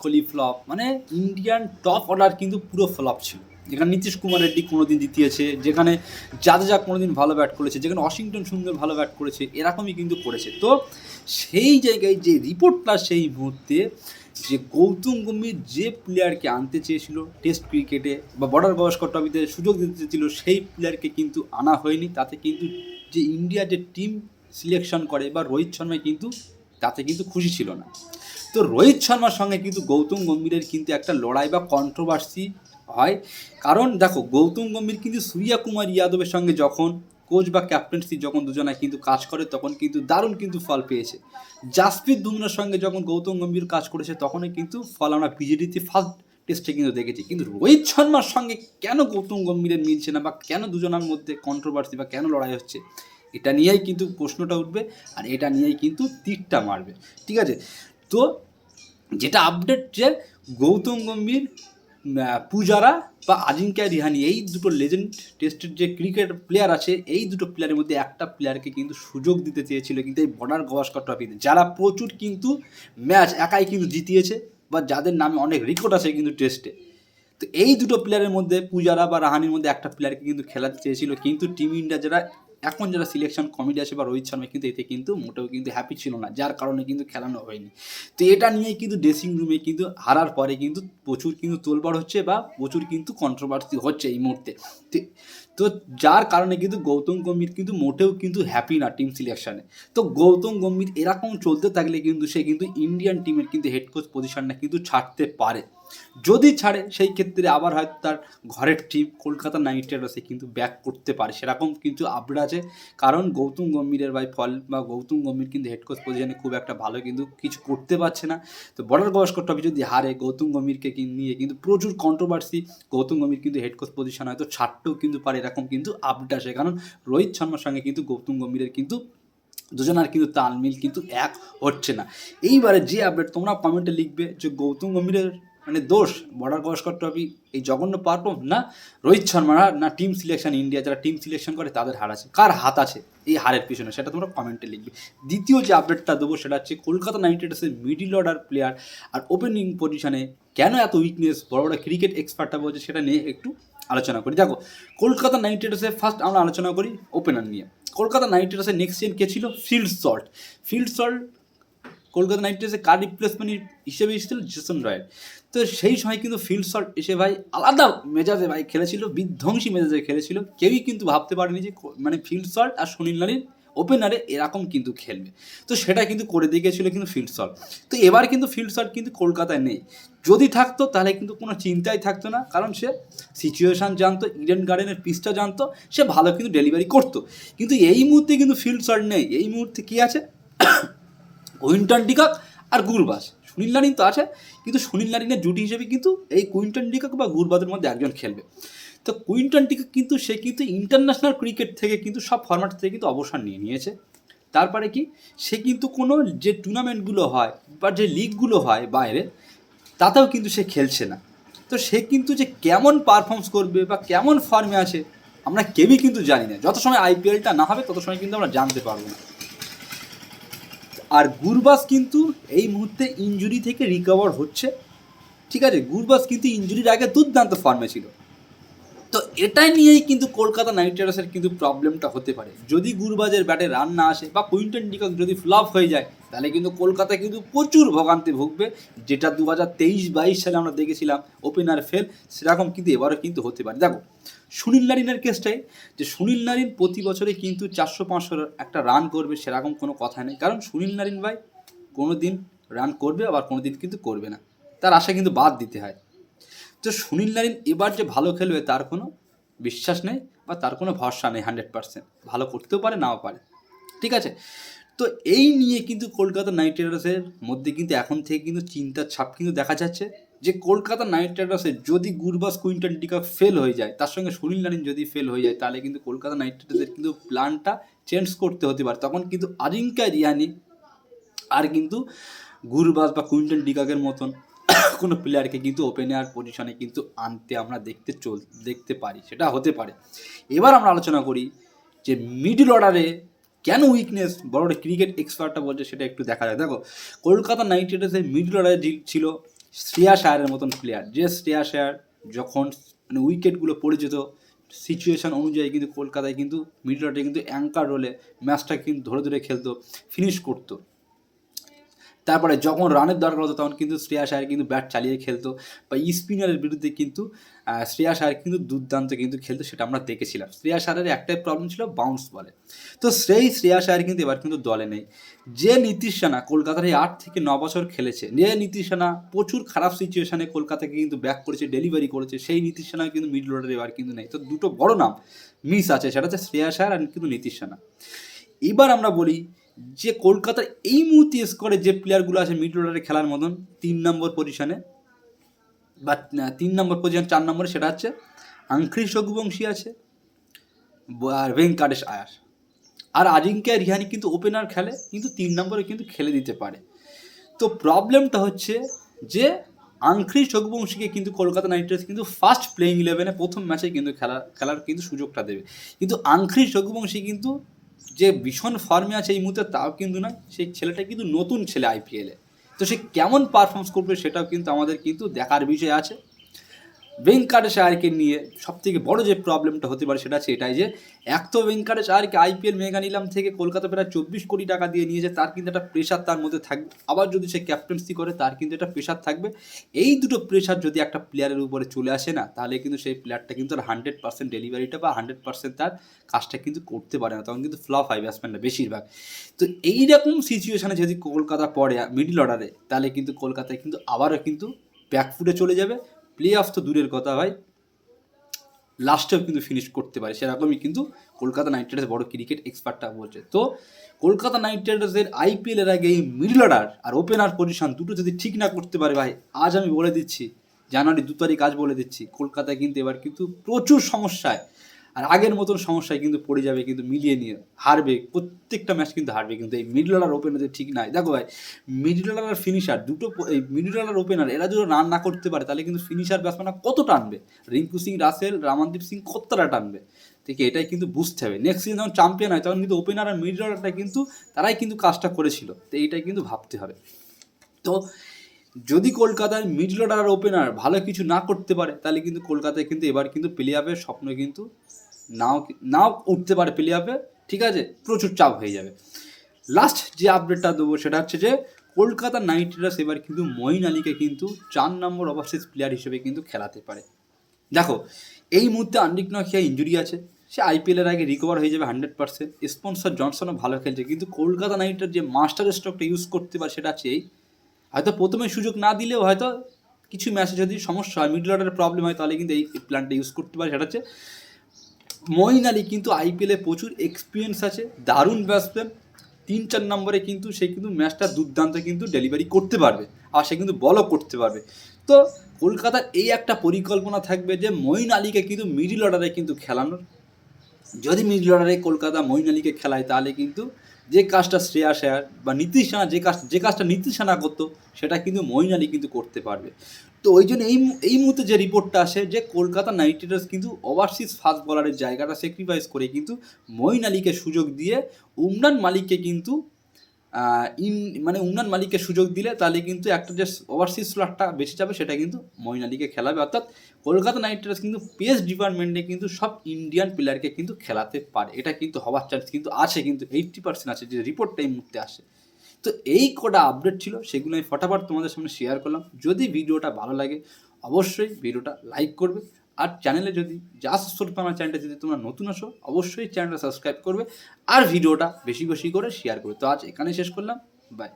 Kohli flop মানে Indian top order কিন্তু পুরো ফ্লপ ছিল। যেখানে নীতিশ কুমার রেড্ডি কোনোদিন জিতিয়েছে, যেখানে জাদেজা কোনোদিন ভালো ব্যাট করেছে, যেখানে ওয়াশিংটন সুন্দর ভালো ব্যাট করেছে, এরকমই কিন্তু করেছে। তো সেই জায়গায় যে রিপোর্টটা সেই মুহূর্তে যে গৌতম গম্ভীর যে প্লেয়ারকে আনতে চেয়েছিল টেস্ট ক্রিকেটে বা বর্ডার গাভাস্কর ট্রফিতে সুযোগ দিতে চেয়েছিল, সেই প্লেয়ারকে কিন্তু আনা হয়নি। তাতে কিন্তু যে ইন্ডিয়া যে টিম সিলেকশন করে বা রোহিত শর্মা কিন্তু তাতে কিন্তু খুশি ছিল না। তো রোহিত শর্মার সঙ্গে কিন্তু গৌতম গম্ভীরের কিন্তু একটা লড়াই বা কন্ট্রোভার্সি হয়। কারণ দেখো, গৌতম গম্ভীর কিন্তু সূর্যা কুমার ইয়াদবের সঙ্গে যখন কোচ বা ক্যাপ্টেন্সি যখন দুজনায় কিন্তু কাজ করে, তখন কিন্তু দারুণ কিন্তু ফল পেয়েছে। জাসপ্রীত বুমরার সঙ্গে যখন গৌতম গম্ভীর কাজ করেছে, তখনই কিন্তু ফল আমরা বিজেডিতে ফার্স্ট টেস্টে কিন্তু দেখেছি। কিন্তু রোহিত শর্মার সঙ্গে কেন গৌতম গম্ভীরের মিলছে না বা কেন দুজনের মধ্যে কন্ট্রোভার্সি বা কেন লড়াই হচ্ছে, এটা নিয়েই কিন্তু প্রশ্নটা উঠবে আর এটা নিয়েই কিন্তু তীরটা মারবে। ঠিক আছে? তো যেটা আপডেট যে গৌতম গম্ভীর পূজারা বা আজিঙ্ক্য রিহানি, এই দুটো লেজেন্ড টেস্টের যে ক্রিকেট প্লেয়ার আছে, এই দুটো প্লেয়ারের মধ্যে একটা প্লেয়ারকে কিন্তু সুযোগ দিতে চেয়েছিল কিন্তু এই বর্ডার গভাস্কর ট্রফিতে যারা প্রচুর কিন্তু ম্যাচ একাই কিন্তু জিতিয়েছে বা যাদের নামে অনেক রেকর্ড আছে কিন্তু টেস্টে তো এই দুটো প্লেয়ারের মধ্যে পূজারা বা রাহানির মধ্যে একটা প্লেয়ারকে কিন্তু খেলাতে চেয়েছিল, কিন্তু টিম ইন্ডিয়া যারা এখন যারা সিলেকশন কমিটি আছে বা রোহিত শর্মা কিন্তু এতে কিন্তু মোটেও কিন্তু হ্যাপি ছিল না, যার কারণে কিন্তু খেলানো হয়নি। তো এটা নিয়ে কিন্তু ড্রেসিং রুমে কিন্তু হারার পরে কিন্তু প্রচুর কিন্তু তোলপাড় হচ্ছে বা প্রচুর কিন্তু কন্ট্রোভার্সি হচ্ছে এই মুহূর্তে। তো- যার কারণে কিন্তু গৌতম গম্ভীর কিন্তু মোটেও কিন্তু হ্যাপি না টিম সিলেকশানে তো গৌতম গম্ভীর এরকম চলতে থাকলে কিন্তু সে কিন্তু ইন্ডিয়ান টিমের কিন্তু হেড কোচ পজিশনটা কিন্তু ছাড়তে পারে। যদি ছাড়ে, সেই ক্ষেত্রে আবার হয়তো তার ঘরের টিম কলকাতা নাইট রাইডার্সে কিন্তু ব্যাক করতে পারে। সেরকম কিন্তু আপডেট আছে। কারণ গৌতম গম্ভীরের ভাই ফল বা গৌতম গম্ভীর কিন্তু হেড কোচ পজিশনে খুব একটা ভালো কিন্তু কিছু করতে পারছে না। তো বর্ডার গভাস্কর ট্রফি যদি হারে, গৌতম গম্ভীরকে নিয়ে কিন্তু প্রচুর কন্ট্রোভার্সি গৌতম গম্ভীর কিন্তু হেড কোচ পজিশন হয়তো ছাড়তেও কিন্তু পারে। এরকম কিন্তু আপডেট আসে। কারণ রোহিত শর্মার সঙ্গে কিন্তু গৌতম গম্ভীরের কিন্তু দুজনার কিন্তু তালমিল কিন্তু এক হচ্ছে না। এইবারে যে আপডেট তোমরা কমেন্টে লিখবে যে গৌতম গম্ভীরের মানে দোষ বর্ডার গভাস্কর ট্রফি এই জঘন্য পারফর্ম না রোহিত শর্মা না টিম সিলেকশন ইন্ডিয়া যারা টিম সিলেকশন করে তাদের হার আছে? কার হাত আছে এই হারের পিছনে? সেটা তোমরা কমেন্টে লিখবে। দ্বিতীয় যে আপডেটটা দেবো সেটা হচ্ছে কলকাতা নাইট রাইডার্সের মিডিল অর্ডার প্লেয়ার আর ওপেনিং পজিশনে কেন এত উইকনেস বড় বড় ক্রিকেট এক্সপার্টটা বলছে সেটা নিয়ে একটু আলোচনা করি। দেখো, কলকাতা নাইট রাইডার্সের ফার্স্ট আমরা আলোচনা করি ওপেনার নিয়ে। কলকাতা নাইট রাইডার্সের নেক্সট জেন কে ছিল? Phil Salt Phil Salt Kolkata knight রাইডার্সের কার রিপ্লেসমেন্ট হিসেবে এসেছিল? জেসন রয়ের তো সেই সময় কিন্তু ফিল্ড শট এসে ভাই আলাদা মেজাজে ভাই খেলেছিল, বিধ্বংসী মেজাজে খেলেছিল। কেউই কিন্তু ভাবতে পারেনি যে মানে ফিল্ড শট আর সুনীল নারীর ওপেনারে এরকম কিন্তু খেলবে। তো সেটা কিন্তু করে দেখিয়েছিল কিন্তু ফিল্ড শট তো এবার কিন্তু ফিল্ড শট কিন্তু কলকাতায় নেই। যদি থাকতো, তাহলে কিন্তু কোনো চিন্তাই থাকতো না। কারণ সে সিচুয়েশান জানতো ইডেন গার্ডেনের পিচটা জানতো, সে ভালো কিন্তু ডেলিভারি করতো। কিন্তু এই মুহূর্তে কিন্তু ফিল্ড শট নেই। এই মুহূর্তে কী আছে? কুইন্টন ডিকক আর গুরবাজ সুনীল নারিন তো আছে, কিন্তু সুনীল নারিনের জুটি হিসেবে কিন্তু এই কুইন্টন ডিকক বা গুরবাজের মধ্যে একজন খেলবে। তো কুইন্টনটিকে কিন্তু সে কিন্তু ইন্টারন্যাশনাল ক্রিকেট থেকে কিন্তু সব ফরম্যাট থেকে কিন্তু অবসর নিয়ে নিয়েছে। তারপরে কি? সে কিন্তু কোনো যে টুর্নামেন্টগুলো হয় বা যে লিগগুলো হয় বাইরে, তাতেও কিন্তু সে খেলছে না। তো সে কিন্তু যে কেমন পারফর্মস করবে বা কেমন ফর্মে আছে, আমরা কেউই কিন্তু জানি না। যত সময় আইপিএলটা না হবে, তত সময় কিন্তু আমরা জানতে পারব না। আর গুরবাস কিন্তু এই মুহূর্তে ইঞ্জুরি থেকে রিকভার হচ্ছে। ঠিক আছে? গুরবাস কিন্তু ইঞ্জুরির আগে দুর্দান্ত ফর্মে ছিল। তো এটাই নিয়েই কিন্তু কলকাতা নাইট রাইডার্সের কিন্তু প্রবলেমটা হতে পারে। যদি গুরবাজের ব্যাটে রান না আসে বা কুইন্টন ডিকক যদি ফ্লপ হয়ে যায়, তাহলে কিন্তু কলকাতা কিন্তু প্রচুর ভোগান্তি ভুগবে, যেটা দু হাজার তেইশ বাইশ সালে আমরা দেখেছিলাম ওপেনার ফেল সেরকম কিন্তু এবারও কিন্তু হতে পারে। দেখো, সুনীল নারিনের কেসটাই যে সুনীল নারিন প্রতি বছরে কিন্তু চারশো পাঁচশো একটা রান করবে, সেরকম কোনো কথা নেই। কারণ সুনীল নারিন ভাই কোনো দিন রান করবে, আবার কোনো দিন কিন্তু করবে না। তার আশা কিন্তু বাদ দিতে হয়। তো সুনীল নারিন এবার যে ভালো খেলবে তার কোনো বিশ্বাস নেই বা তার কোনো ভরসা নেই হান্ড্রেড পার্সেন্ট। ভালো করতেও পারে, নাও পারে। ঠিক আছে? তো এই নিয়ে কিন্তু কলকাতা নাইট রাইডার্সের মধ্যে কিন্তু এখন থেকে কিন্তু চিন্তার ছাপ কিন্তু দেখা যাচ্ছে যে কলকাতা নাইট রাইডার্সের যদি গুরবাস কুইন্টন টিকা ফেল হয়ে যায়, তার সঙ্গে সুনীল নারিন যদি ফেল হয়ে যায়, তাহলে কিন্তু কলকাতা নাইট রাইডার্সের কিন্তু প্ল্যানটা চেঞ্জ করতে হতে পারে। তখন কিন্তু আজিঙ্কা রিয়ানি আর কিন্তু গুরবাস বা কুইন্টন ডিকাকের মতন কোনো প্লেয়ারকে কিন্তু ওপেনার পজিশনে কিন্তু আনতে আমরা দেখতে চল, দেখতে পারি, সেটা হতে পারে। এবার আমরা আলোচনা করি যে মিডল অর্ডারে কেন উইকনেস বড় বড় ক্রিকেট এক্সপার্টটা বলছে সেটা একটু দেখা যায় দেখো, কলকাতা নাইট রাইডার্সের মিডল অর্ডারে ছিল শ্রেয়া শায়ারের মতন প্লেয়ার যে শ্রেয়া শায়ার যখন মানে উইকেটগুলো পড়ে যেত সিচুয়েশন অনুযায়ী কিন্তু কলকাতায় কিন্তু মিডল অর্ডারে কিন্তু অ্যাঙ্কার রোলে ম্যাচটা কিন্তু ধরে ধরে খেলতো ফিনিশ করতো। তারপরে যখন রানের দরকার হতো তখন কিন্তু শ্রেয়া শায়ার কিন্তু ব্যাট চালিয়ে খেলতো বা স্পিনারের বিরুদ্ধে কিন্তু আহ, শ্রেয়া শায়ার কিন্তু দুর্দান্ত কিন্তু খেলতো সেটা আমরা দেখেছিলাম। শ্রেয়া শায়ারের একটাই প্রবলেম ছিল বাউন্স বলে। তো সেই শ্রেয়া শায়ার কিন্তু এবার কিন্তু দলে নেই। যে নীতিশ রানা কলকাতার এই আট থেকে ন বছর খেলেছে যে নীতিশ রানা প্রচুর খারাপ সিচুয়েশনে কলকাতাকে কিন্তু ব্যাক করেছে ডেলিভারি করেছে সেই নীতিশ রানা কিন্তু মিডল অর্ডারে এবার কিন্তু নেই। তো দুটো বড় নাম মিস আছে সেটা হচ্ছে শ্রেয়া শায়ার আর কিন্তু নীতিশ রানা। এবার আমরা বলি যে কলকাতার এই মুহূর্তে স্কোরে যে প্লেয়ারগুলো আছে মিডল অর্ডারে খেলার মতন, তিন নম্বর পজিশনে বা তিন নম্বর পজিশন চার নম্বরে সেটা হচ্ছে আংখ্রিস রঘুবংশী আছে আর ভেঙ্কাটেশ আয়ার। আর আজিঙ্ক্য রিহানি কিন্তু ওপেনার খেলে, কিন্তু তিন নম্বরে কিন্তু খেলে দিতে পারে। তো প্রবলেমটা হচ্ছে যে আংখ্রিস রঘুবংশীকে কিন্তু কলকাতা নাইট রাইডার্স কিন্তু ফার্স্ট প্লেইং ইলেভেনে প্রথম ম্যাচে কিন্তু খেলা, খেলার কিন্তু সুযোগটা দেবে। কিন্তু আংখ্রিস রঘুবংশী কিন্তু যে ভীষণ ফর্মে আছে এই মুহূর্তে, তাও কিন্তু না সেই ছেলেটা কিন্তু নতুন ছেলে আইপিএলে তো সে কেমন পারফর্মস করবে সেটাও কিন্তু আমাদের কিন্তু দেখার বিষয় আছে। ভেঙ্কাটেশ আয়ারকে নিয়ে সব থেকে বড় যে প্রবলেমটা হতে পারে সেটা হচ্ছে এটাই যে, এক তো ভেঙ্কাটেশ আয়ারকে আইপিএল মেগা নিলাম থেকে কলকাতা প্রায় চব্বিশ কোটি টাকা দিয়ে নিয়েছে তার কিন্তু একটা প্রেশার তার মধ্যে থাকবে। আবার যদি সে ক্যাপ্টেন্সি করে, তার কিন্তু একটা প্রেশার থাকবে। এই দুটো প্রেশার যদি একটা প্লেয়ারের উপরে চলে আসে না, তাহলে কিন্তু সেই প্লেয়ারটা কিন্তু আর হান্ড্রেড পার্সেন্ট ডেলিভারিটা বা হান্ড্রেড পার্সেন্ট তার কাজটা কিন্তু করতে পারে না, তখন কিন্তু ফ্লপ হয় ব্যাটসম্যানটা বেশিরভাগ। তো এইরকম সিচুয়েশানে যদি কলকাতা পড়ে মিডিল অর্ডারে তাহলে কিন্তু কলকাতায় কিন্তু আবারও কিন্তু ব্যাকফুটে চলে যাবে। প্লে অফ তো দূরের কথা হয় লাস্টেও কিন্তু ফিনিশ করতে পারে, সেরকমই কিন্তু কলকাতা নাইট রাইডার্স বড় ক্রিকেট এক্সপার্টটা বলছে। তো কলকাতা নাইট রাইডার্সের আইপিএল এর আগে এই মিডল অর্ডার আর ওপেনার পজিশন দুটো যদি ঠিক না করতে পারে ভাই, আজ আমি বলে দিচ্ছি, জানুয়ারি দু তারিখ আজ বলে দিচ্ছি, কলকাতায় কিন্তু এবার কিন্তু প্রচুর সমস্যায় আর আগের মতন সমস্যায় কিন্তু পড়ে যাবে, কিন্তু মিলিয়ে নিয়ে হারবে, প্রত্যেকটা ম্যাচ কিন্তু হারবে। কিন্তু এই মিডল অর্ডার ওপেনার যে ঠিক নাই। দেখো ভাই মিডল অর্ডার ফিনিশার দুটো এই মিডল অর্ডার ওপেনার এরা যদি রান না করতে পারে, তাহলে কিন্তু ফিনিশার ব্যাটসম্যানরা কত টানবে? রিঙ্কু সিং, রাসেল, রামানদীপ সিং কতটা টানবে? ঠিক, এটাই কিন্তু বুঝতে হবে। নেক্সট সিজন যখন চ্যাম্পিয়ন হয়, তখন কিন্তু ওপেনার আর মিডল অর্ডারটা কিন্তু তারাই কিন্তু কাজটা করেছিল। তো এইটাই কিন্তু ভাবতে হবে। তো যদি কলকাতার মিডল অর্ডার ওপেনার ভালো কিছু না করতে পারে, তাহলে কিন্তু কলকাতায় কিন্তু এবার কিন্তু প্লে অফের স্বপ্ন কিন্তু নাও নাও উঠতে পারে প্লে অফে ঠিক আছে? প্রচুর চাপ হয়ে যাবে। লাস্ট যে আপডেটটা দেবো সেটা হচ্ছে যে, কলকাতা নাইট রাইডার্স এবার কিন্তু মঈন আলীকে কিন্তু চার নম্বর ওভারসিজ প্লেয়ার হিসেবে কিন্তু খেলাতে পারে। দেখো, এই মুহূর্তে আন্ডিক নখিয়া ইঞ্জুরি আছে, সে আইপিএলের আগে রিকভার হয়ে যাবে হান্ড্রেড পার্সেন্ট স্পন্সর জনসনও ভালো খেলছে, কিন্তু কলকাতা নাইট যে মাস্টার স্ট্রোকটা ইউজ করতে পারে সেটা হচ্ছে এই। হয়তো প্রথমে সুযোগ না দিলেও হয়তো কিছু ম্যাচে যদি সমস্যা হয় মিডল অর্ডারের প্রবলেম হয়, তাহলে কিন্তু এই প্ল্যানটা ইউজ করতে পারে। সেটা হচ্ছে মঈন আলী কিন্তু আইপিএলে প্রচুর এক্সপিরিয়েন্স আছে, দারুণ ব্যাটসম্যান তিন চার নম্বরে কিন্তু সে কিন্তু ম্যাচটা দুর্দান্ত কিন্তু ডেলিভারি করতে পারবে আর সে কিন্তু বলও করতে পারবে। তো কলকাতার এই একটা পরিকল্পনা থাকবে যে মঈন আলীকে কিন্তু মিডিল অর্ডারে কিন্তু খেলানোর। যদি মিডল অর্ডারে কলকাতা মঈন আলীকে খেলায় তাহলে কিন্তু যে কাজটা শ্রেয়া শেয়ার বা নীতিশ যে কাজ, যে কাজটা নীতিশ রানা করতো, সেটা কিন্তু মঈন আলী কিন্তু করতে পারবে। তো ওই জন্য এই এই মুহূর্তে যে রিপোর্টটা আসে যে কলকাতা নাইট রাইডার্স কিন্তু ওভারসিজ ফাস্ট বলারের জায়গাটা স্যাক্রিফাইস করে কিন্তু মঈন আলীকে সুযোগ দিয়ে উমরান মালিককে কিন্তু ইন মানে উমরান মালিককে সুযোগ দিলে তাহলে কিন্তু একটা যে ওভারসিজ স্লটটা বেঁচে যাবে সেটা কিন্তু মঈন আলীকে খেলাবে। অর্থাৎ কলকাতা নাইট রাইডার্স কিন্তু পেস ডিপার্টমেন্টে কিন্তু সব ইন্ডিয়ান প্লেয়ারকে কিন্তু খেলাতে পারে। এটা কিন্তু হওয়ার চান্স কিন্তু আছে, কিন্তু এইট্টি পার্সেন্ট আছে যে রিপোর্টটা এই মুহূর্তে আসে। তো এই কটা আপডেট ছিল, সেগুলো আমি ফটাফট তোমাদের সামনে শেয়ার করলাম। যদি ভিডিওটা ভালো লাগে, অবশ্যই ভিডিওটা লাইক করবে। আর চ্যানেলে যদি জাস্ট স্বরূপ আমার চ্যানেলটা যদি তোমরা নতুন আসো অবশ্যই চ্যানেলটা সাবস্ক্রাইব করবে। আর ভিডিওটা বেশি বেশি করে শেয়ার করবে। তো আজ এখানে শেষ করলাম। বাই